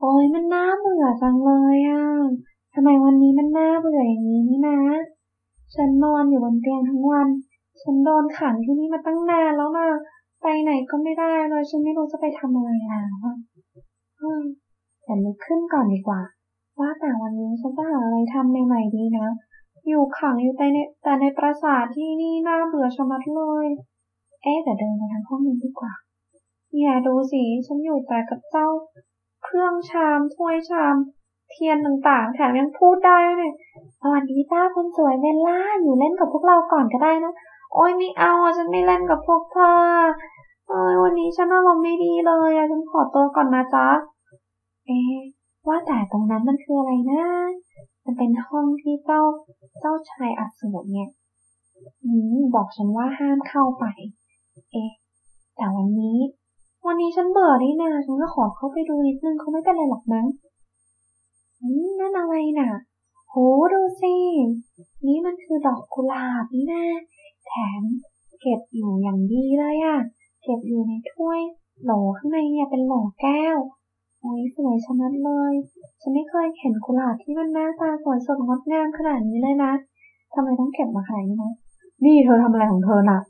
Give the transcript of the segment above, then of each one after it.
โอ้ยมันน่าเบื่อจังเลยอะทำไมวันนี้มันน่าเบื่ออย่างนี้นี่นะ ฉันนอนอยู่บนเตียงทั้งวัน ฉันโดนขังที่นี่มาตั้งนานแล้วนะไปไหนก็ไม่ได้เลยฉันไม่รู้จะไปทำอะไรแล้วฉันลุกขึ้นก่อนดีกว่า ว่าแต่วันนี้ฉันจะหาอะไรทำใหม่ๆดีนะ อยู่ขังอยู่แต่ในแต่ในปราสาทที่นี่น่าเบื่อชะมัดเลย เอ๊แต่เดินไปทางห้องนู้นดีกว่า เนี่ยดูสิ ฉันอยู่แต่กับเจ้า เครื่องชามถ้วยชาม เทียนต่างๆ แถมยังพูดได้เนี่ยสวัสดีจ้าคนสวยเวลล่าอยู่เล่นกับพวกเราก่อนก็ได้นะ โอ้ยไม่เอาฉันไม่เล่นกับพวกเธอเอ้ยวันนี้ฉันอารมณ์ไม่ดีเลยอะฉันขอตัวก่อนนะจ๊ะ เอ๊ว่าแต่ตรงนั้นมันคืออะไรนะ มันเป็นห้องที่เจ้าเจ้าชายอสูรเนี่ยอืมบอกฉันว่าห้ามเข้าไป เอ๊แต่วันนี้ วันนี้ฉันเบื่อนี่นาฉันก็ขอเข้าไปดูนิดนึงเขาไม่เป็นไรหรอกมั้งอืมนั่นอะไรน่ะ โหดูสิ นี่มันคือดอกกุหลาบนี่นะแถมเก็บอยู่อย่างดีเลยอะเก็บอยู่ในถ้วยโหลข้างในเนี่ยเป็นโหลแก้วโอ้ยสวยชะมัดเลย ฉันไม่เคยเห็นกุหลาบที่มันหน้าตาสวยสดงดงามขนาดนี้เลยนะทำไมต้องเก็บมาขายนะ นี่เธอทำอะไรของเธอน่ะฮะทำอะไรน่ะ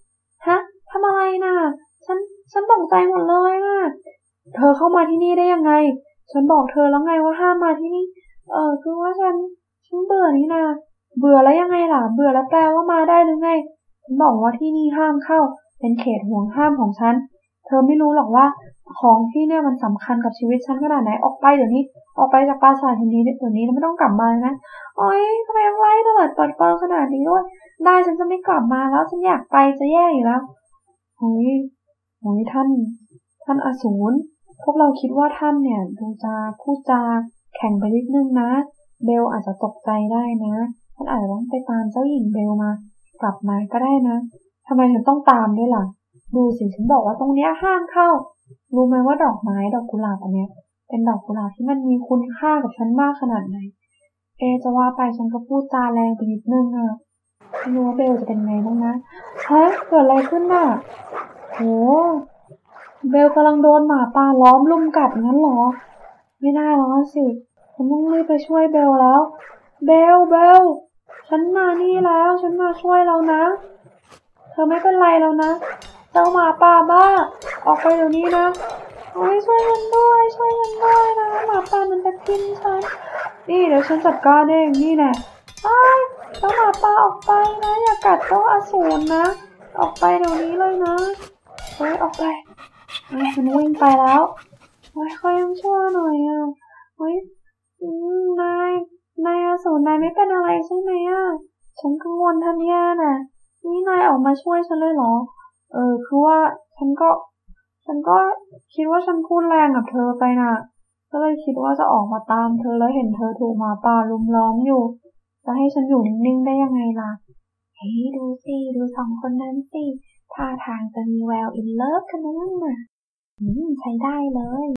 ฉันตกใจหมดเลยน่ะ เธอเข้ามาที่นี่ได้ยังไง ฉันบอกเธอแล้วไงว่าห้ามมาที่นี่ เออคือว่าฉันฉันเบื่อนี่นาเบื่อแล้วยังไงล่ะ เบื่อแล้วแปลว่ามาได้หรือไง ฉันบอกว่าที่นี่ห้ามเข้า เป็นเขตห่วงห้ามของฉัน เธอไม่รู้หรอกว่าของที่เนี่ยมันสำคัญกับชีวิตฉันขนาดไหน ออกไปเดี๋ยวนี้ ออกไปจากปราสาททีนี้เดี๋ยวนี้แล้วไม่ต้องกลับมาเลยนะโอ๊ยทำไมต้องไล่ตลอดเปิดเปิดขนาดนี้ด้วย ได้ฉันจะไม่กลับมาแล้วฉันอยากไปจะแย่อยู่แล้วโอ้ย โอ้ยท่าน ท่านอสูรพวกเราคิดว่าท่านเนี่ยดูจะพูดจาแข่งไปนิดนึงนะ เบลอาจจะตกใจได้นะท่านอาจจะต้องไปตามเจ้าหญิงเบลมากลับมาก็ได้นะทำไมถึงต้องตามด้วยล่ะ ดูสิฉันบอกว่าตรงเนี้ยห้ามเข้า รู้ไหมว่าดอกไม้ดอกกุหลาบอันเนี้ย เป็นดอกกุหลาบที่มันมีคุณค่ากับฉันมากขนาดไหน เอจะว่าไปฉันก็พูดจาแรงไปนิดนึงอะไม่รู้ว่าเบลจะเป็นไงบ้างนะฮะเกิดอะไรขึ้นน่ะ โห เบลกำลังโดนหมาป่าล้อมลุมกัดงั้นเหรอ ไม่ได้แล้วสิฉันต้องรีบไปช่วยเบลแล้ว เบล เบล ฉันมานี่แล้ว ฉันมาช่วยเรานะ เธอไม่เป็นไรแล้วนะ เจ้าหมาป่าบ้า ออกไปเดี๋ยวนี้นะโอ้ยช่วยฉันด้วยช่วยฉันด้วยนะหมาป่ามันจะกินฉัน นี่เดี๋ยวฉันจัดการเองนี่แน่ไอ้เจ้าหมาป่าออกไปนะ อย่ากัดเจ้าอสูรนะ ออกไปเดี๋ยวนี้เลยนะ ฮ้ยออกไปเฮ้ยฉันวิ่งไปแล้วเฮ้ยค่อยยังช่วยหน่อยอะเฮ้ยนายนายอสูรนายไม่เป็นอะไรใช่ไหมอะฉันกังวลแทนแย่น่ะ นี่นายออกมาช่วยฉันเลยเหรอ เออคือว่าฉันก็ ฉันก็คิดว่าฉันพูดแรงกับเธอไปน่ะ ก็เลยคิดว่าจะออกมาตามเธอแล้วเห็นเธอถูกหมาป่าลุมล้อมอยู่ จะให้ฉันอยู่นิ่งๆได้ยังไงล่ะเฮ้ยดูสิดูสองคนนั้นสิ ท่าทางจะมีแววอินเลิฟกันนั่นน่ะ อืม ใช้ได้เลย